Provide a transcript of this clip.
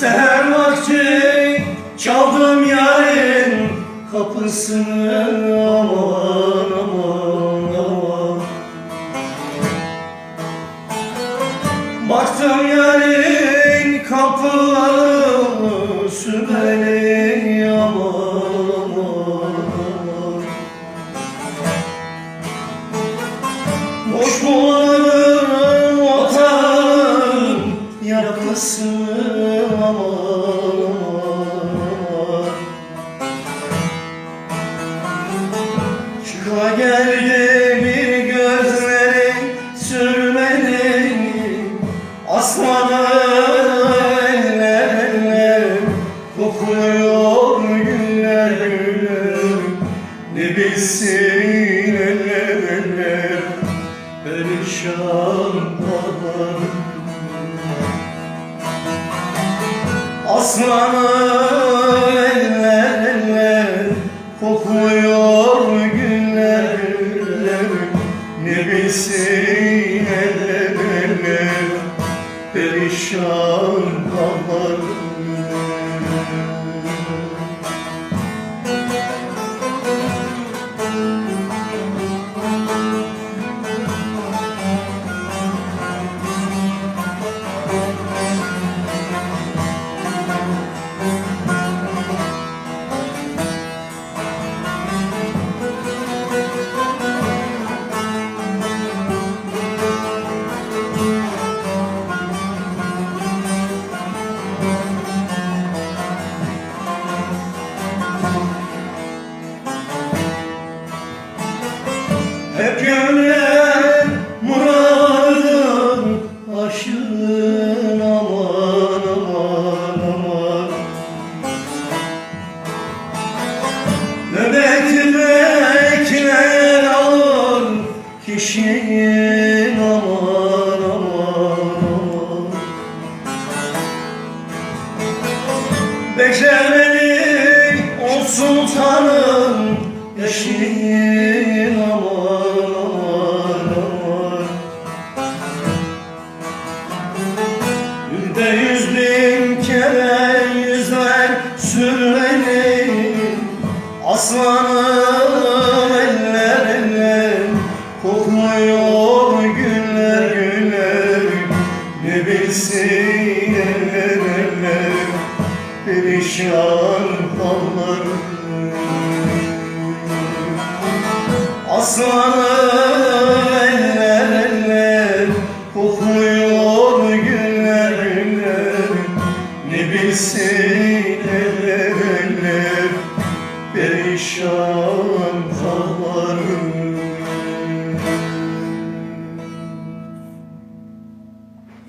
Seher vakti çaldım yarın kapısını aman aman aman. Baktım yarın kapıları sürmeli aman aman Boş bulanım yapısını aman aman. Çıka geldi bir gözlerin sürmeli Asmanı eller Kokuyor güller güller Ne bilsin eller eller Perişan olan Aslanı eller eller Kokuyor güller. Güller Ne bilsin eller Perişan kalır kişinin aman aman aman Becermeli o sultanın eşiğin aman aman aman Yüzde yüz bin kere yüzler sürmeli Aslanım Ne bilsin eller eller Perişan kallar Aslanım eller eller Kokmuyor güller güller Ne bilsin eller eller Perişan kallarım